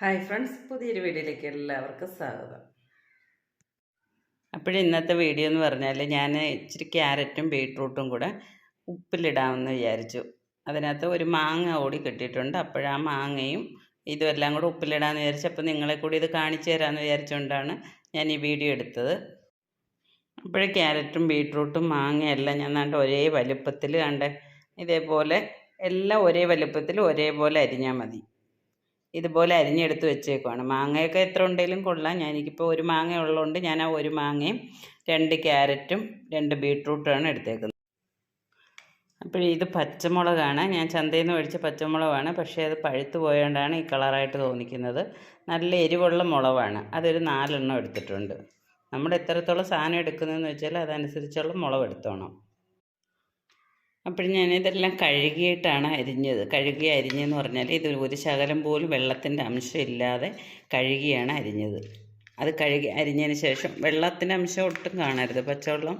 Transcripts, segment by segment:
Hi friends പുതിയൊരു വീഡിയോയിലേക്ക് എല്ലാവർക്കും സ്വാഗതം. അപ്പോഴും ഇന്നത്തെ വീഡിയോ എന്ന് പറഞ്ഞാൽ ഞാൻ ഇച്ചിരി ക്യാരറ്റും ബീട്രൂട്ടും കൂടെ ഉപ്പിലിടാമെന്ന് വിചാരിച്ചു. അതിനകത്ത് ഒരു മാങ്ങ ഓടി കിട്ടിയിട്ടുണ്ട്. അപ്പോഴാ മാങ്ങയും ഇതും എല്ലാം കൂടെ ഉപ്പിലിടാമെന്ന് വിചാരിച്ചു. അപ്പോൾ നിങ്ങളെ കൂടി ഇത് കാണിച്ചു തരാമെന്ന് വിചാരിച്ചുകൊണ്ടാണ് ഞാൻ ഈ വീഡിയോ എടുത്തത്. അപ്പോഴേ ക്യാരറ്റും ബീട്രൂട്ടും മാങ്ങയെല്ലാം ഞാൻ കണ്ട് ഒരേ വലുപ്പത്തിൽ കണ്ട് ഇതേപോലെ എല്ലാം ഒരേ വലുപ്പത്തിൽ ഒരേപോലെ അരിഞ്ഞാൽ മതി. ഇതുപോലെ അരിഞ്ഞെടുത്ത് വെച്ചേക്കുവാണ്. മാങ്ങയൊക്കെ എത്ര ഉണ്ടെങ്കിലും കൊള്ളാം. ഞാൻ എനിക്കിപ്പോൾ ഒരു മാങ്ങ ഉള്ളതുകൊണ്ട് ഞാൻ ആ ഒരു മാങ്ങയും രണ്ട് ക്യാരറ്റും രണ്ട് ബീട്രൂട്ടുമാണ് എടുത്തേക്കുന്നത്. അപ്പോൾ ഇത് പച്ചമുളകാണ്. ഞാൻ ചന്തയിൽ നിന്ന് മേടിച്ച പച്ചമുളകാണ്. പക്ഷേ അത് പഴുത്ത് പോയതുകൊണ്ടാണ് ഈ കളറായിട്ട് തോന്നിക്കുന്നത്. നല്ല എരിവുള്ള മുളകാണ് അതൊരു നാലെണ്ണം എടുത്തിട്ടുണ്ട്. നമ്മൾ എത്രത്തോളം സാധനം എടുക്കുന്നതെന്ന് വെച്ചാൽ അതനുസരിച്ചുള്ള മുളക് എടുത്തോണം അപ്പോൾ ഞാനിതെല്ലാം കഴുകിയിട്ടാണ് അരിഞ്ഞത്. കഴുകി അരിഞ്ഞെന്ന് പറഞ്ഞാൽ ഇത് ഒരു ശകലം പോലും വെള്ളത്തിന്റെ അംശം ഇല്ലാതെ കഴുകിയാണ് അരിഞ്ഞത്. അത് കഴുകി അരിഞ്ഞതിന് ശേഷം വെള്ളത്തിന്റെ അംശം ഒട്ടും കാണരുത്. പച്ചവെള്ളം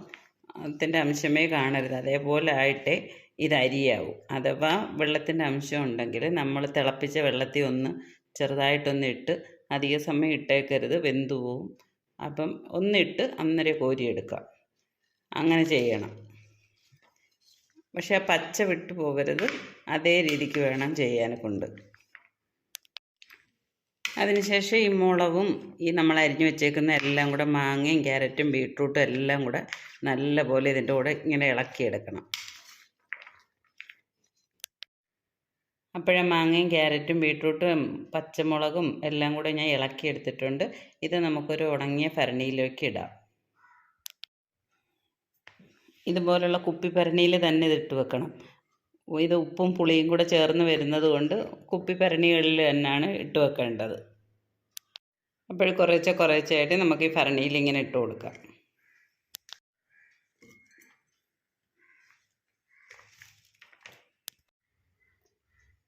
ത്തിന്റെ അംശമേ കാണരുത്. അതേപോലെ ആയിട്ട് ഇത് അരിയാവും. അഥവാ വെള്ളത്തിന്റെ അംശം ഉണ്ടെങ്കിൽ നമ്മൾ തിളപ്പിച്ച വെള്ളത്തിൽ ഒന്ന് ചെറുതായിട്ടൊന്ന് ഇട്ട് അധിക സമയം ഇട്ടേക്കരുത്. വെന്തു പോവും. അപ്പം ഒന്നിട്ട് അന്നേരം കോരിയെടുക്കാം. അങ്ങനെ ചെയ്യണം. പക്ഷേ ആ പച്ച വിട്ടു പോകരുത്. അതേ രീതിക്ക് വേണം ചെയ്യാൻ കൊണ്ട് അതിനുശേഷം ഈ മുളകും ഈ നമ്മൾ അരിഞ്ഞു വെച്ചേക്കുന്ന എല്ലാം കൂടെ മാങ്ങയും ക്യാരറ്റും ബീട്രൂട്ടും എല്ലാം കൂടെ നല്ല പോലെ ഇതിന്റെ കൂടെ ഇങ്ങനെ ഇളക്കിയെടുക്കണം. അപ്പോഴേ മാങ്ങയും ക്യാരറ്റും ബീട്രൂട്ടും പച്ചമുളകും എല്ലാം കൂടെ ഞാൻ ഇളക്കിയെടുത്തിട്ടുണ്ട്. ഇത് നമുക്കൊരു ഉണങ്ങിയ ഭരണിയിലേക്ക് ഇടാം. ഇതുപോലുള്ള കുപ്പിഭരണിയിൽ തന്നെ ഇതിട്ട് വെക്കണം. ഇത് ഉപ്പും പുളിയും കൂടെ ചേർന്ന് വരുന്നത് കൊണ്ട് കുപ്പിഭരണികളിൽ തന്നെയാണ് ഇട്ട് വെക്കേണ്ടത്. അപ്പോൾ കുറേശ്ശെ കുറേശ്ശെയായിട്ട് നമുക്ക് ഈ ഭരണിയിൽ ഇങ്ങനെ ഇട്ട് കൊടുക്കാം.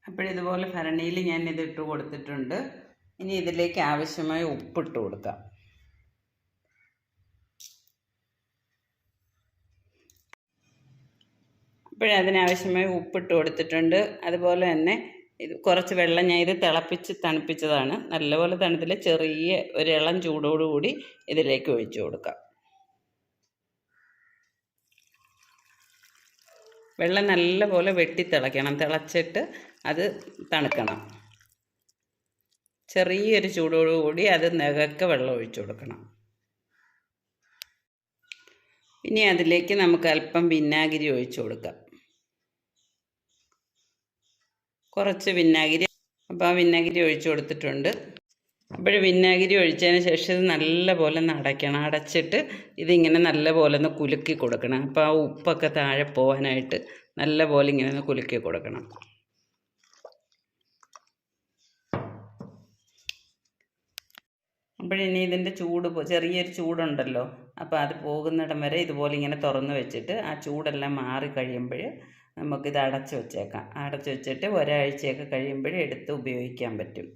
അപ്പോഴിതുപോലെ ഭരണിയിൽ ഞാൻ ഇത് ഇട്ട് കൊടുത്തിട്ടുണ്ട്. ഇനി ഇതിലേക്ക് ആവശ്യമായ ഉപ്പിട്ട് കൊടുക്കാം. അപ്പോഴതിനാവശ്യമായ ഉപ്പിട്ട് കൊടുത്തിട്ടുണ്ട്. അതുപോലെ തന്നെ ഇത് കുറച്ച് വെള്ളം ഞാൻ ഇത് തിളപ്പിച്ച് തണുപ്പിച്ചതാണ്. നല്ലപോലെ തണുത്തിൽ ചെറിയ ഒരു ഇളം ചൂടോടുകൂടി ഇതിലേക്ക് ഒഴിച്ചു കൊടുക്കാം. വെള്ളം നല്ലപോലെ വെട്ടി തിളയ്ക്കണം. തിളച്ചിട്ട് അത് തണുക്കണം. ചെറിയൊരു ചൂടോടുകൂടി അത് നികക്ക വെള്ളം ഒഴിച്ചു കൊടുക്കണം. ഇനി അതിലേക്ക് നമുക്ക് അല്പം വിനാഗിരി ഒഴിച്ചു കൊടുക്കാം. കുറച്ച് വിനാഗിരി അപ്പോൾ ആ വിനാഗിരി ഒഴിച്ചു കൊടുത്തിട്ടുണ്ട്. അപ്പോൾ വിനാഗിരി ഒഴിച്ചതിന് ശേഷം ഇത് നല്ലപോലെ ഒന്ന് അടയ്ക്കണം. അടച്ചിട്ട് ഇതിങ്ങനെ നല്ലപോലെ ഒന്ന് കുലുക്കി കൊടുക്കണം. അപ്പോൾ ആ ഉപ്പൊക്കെ താഴെ പോകാനായിട്ട് നല്ലപോലെ ഇങ്ങനെ ഒന്ന് കുലുക്കി കൊടുക്കണം. അപ്പോഴിനി ഇതിന്റെ ചൂട് ചെറിയൊരു ചൂടുണ്ടല്ലോ. അപ്പോൾ അത് പോകുന്നിടം വരെ ഇതുപോലെ ഇങ്ങനെ തുറന്ന് വെച്ചിട്ട് ആ ചൂടെല്ലാം മാറി കഴിയുമ്പോൾ നമുക്കിത് അടച്ച് വെച്ചേക്കാം. അടച്ച് വെച്ചിട്ട് ഒരാഴ്ചയൊക്കെ കഴിയുമ്പോഴേ എടുത്ത് ഉപയോഗിക്കാൻ പറ്റും.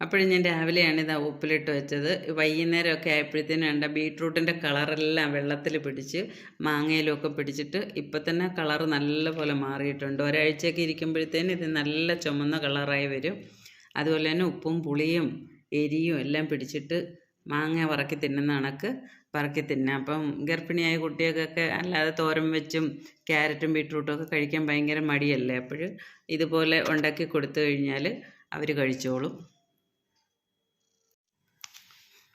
അപ്പോഴും ഞാൻ രാവിലെയാണ് ഇത് ഉപ്പിലിട്ട് വെച്ചത്. വൈകുന്നേരമൊക്കെ ആയപ്പോഴത്തേനും വേണ്ട ബീട്രൂട്ടിന്റെ കളറെല്ലാം വെള്ളത്തിൽ പിടിച്ച് മാങ്ങയിലൊക്കെ പിടിച്ചിട്ട് ഇപ്പം തന്നെ കളർ നല്ലപോലെ മാറിയിട്ടുണ്ട്. ഒരാഴ്ചയൊക്കെ ഇരിക്കുമ്പോഴത്തേനും ഇത് നല്ല ചുമന്ന കളറായി വരും. അതുപോലെ തന്നെ ഉപ്പും പുളിയും എരിയും എല്ലാം പിടിച്ചിട്ട് മാങ്ങ വറക്കി തിന്നുന്ന കണക്ക് പറക്കി തിന്നുക അപ്പം ഗർഭിണിയായ കുട്ടികൾക്കൊക്കെ അല്ലാതെ തോരൻ വെച്ചും ക്യാരറ്റും ബീട്രൂട്ടും ഒക്കെ കഴിക്കാൻ ഭയങ്കര മടിയല്ലേ? അപ്പോൾ ഇതുപോലെ ഉണ്ടാക്കി കൊടുത്തു കഴിഞ്ഞാൽ അവർ കഴിച്ചോളും.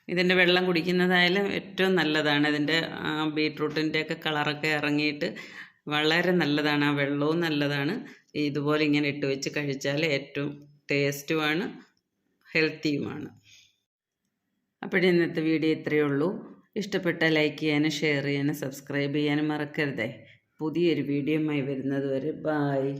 ഇതിന്റെ വെള്ളം കുടിക്കുന്നതായാലും ഏറ്റവും നല്ലതാണ്. ഇതിന്റെ ബീട്രൂട്ടിന്റെയൊക്കെ കളറൊക്കെ ഇറങ്ങിയിട്ട് വളരെ നല്ലതാണ്. ആ വെള്ളവും നല്ലതാണ്. ഇതുപോലെ ഇങ്ങനെ ഇട്ട് വെച്ച് കഴിച്ചാൽ ഏറ്റവും ടേസ്റ്റുമാണ് ഹെൽത്തിയുമാണ്. അപ്പോൾ ഇന്നത്തെ വീഡിയോ ഇത്രയേ ഉള്ളൂ. ഇഷ്ടപ്പെട്ട ലൈക്ക് ചെയ്യാനും ഷെയർ ചെയ്യാനും സബ്സ്ക്രൈബ് ചെയ്യാനും മറക്കരുതേ. പുതിയൊരു വീഡിയോയുമായി വരുന്നത് വരെ ബായ്